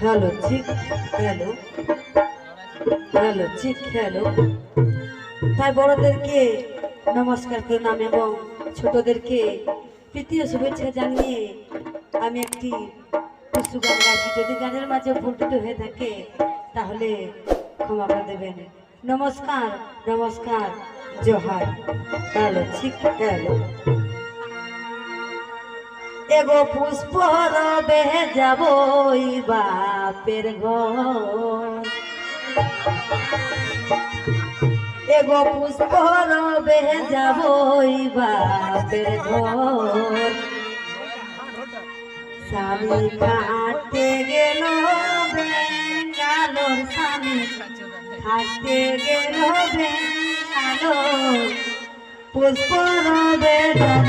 Hello check hello hello check hello. তাই বড়দেরকে নমস্কার প্রণাম এবং ছোটদেরকে তৃতীয় শুভেচ্ছা জানিয়ে আমি একটি টুসু গাইছি। যদি গানের মাঝে ভুল ত্রুটি হয়ে থাকে, তাহলে ক্ষমা করে দেবেন। নমস্কার নমস্কার, জোহার। হ্যালো, ঠিক, হ্যালো। এগো পুষ্প রবে যাব বাপের ঘর। এগো পুষ্প রবে যাব বাপের ঘর। স্বামী কাটতে গেল বেঙ্গালোর, স্বামী কাটতে গেল বেঙ্গালোর। পুষ্প রবে যাব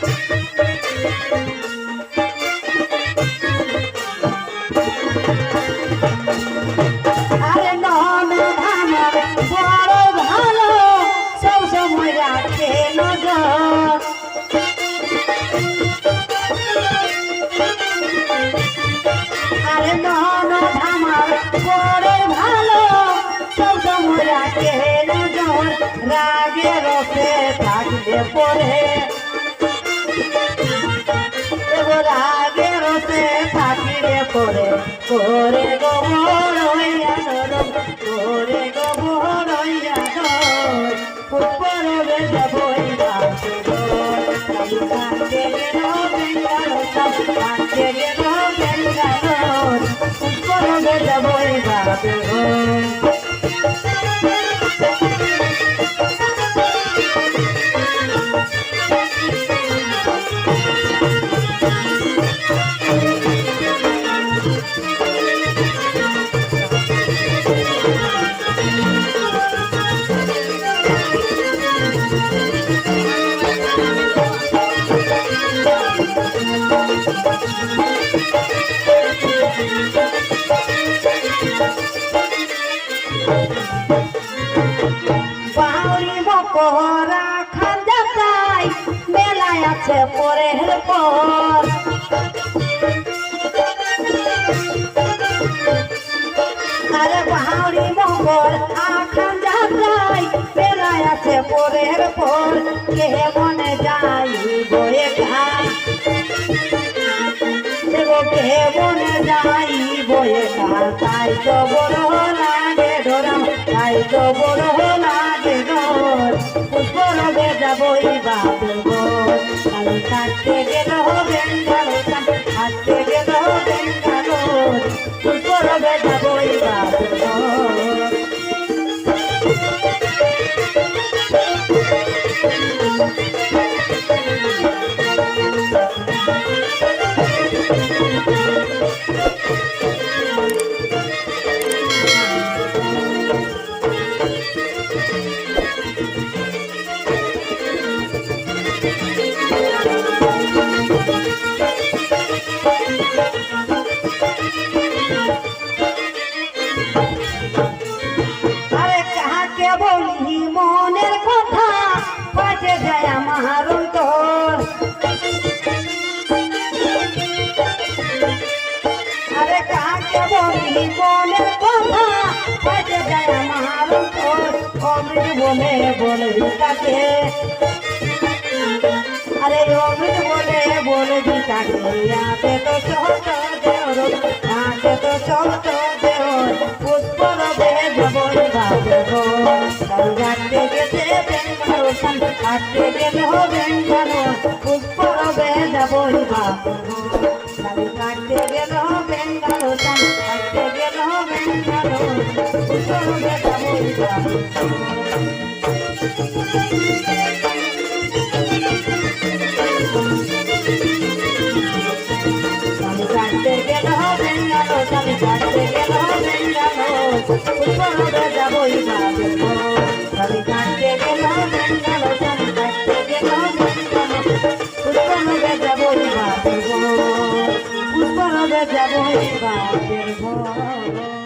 গো। আরে নন আমার ভালো, সব সময় রাখে নজর আরে নন আমার বড় ভালো, সব সময় রাখে নজর রাগে রসে থাকলে পরে রসে থাকিলে পরে করে গোবর হইয়া নরম করে গোবর হইয়া নরম। উপর বেজা বইয়া কাটে গেল বেঙ্গালো কাটে গেল বেঙ্গালো উপর বেজা বইয়া বাউরি বকরা খান্দা মেলায় আছে পরের পর। আরে আখান যাত্রাই মেলায় আছে পরের পর। কে মনে যাই বয়ে ঘাই কে মনে যাই বয়ে ঘা তাই তো বড় তো বড় লাগে ধর যাবই ঘর। আমি কাটতে বাজে যায় আরে কাকে বলি মনের কথা? বাজে যায় আমার অন্তর অমৃত বলে বলে তাকে আরে অমৃত বলে বলে তাকে আতে তো ছোট দেওর আতে তো ছোট দেওর কাটতে গেলে বেঙ্গালো পুষ্প রবে যাবই বাপে গো তাই কাটতে গেল বেঙ্গালো কাটতে গেল বেঙ্গালো পুষ্প রবে যাবই বাপে গো সালি কাটতে গেল মেন্ডালো পুষ্পনবে যাবই বাপের বাপের ঘর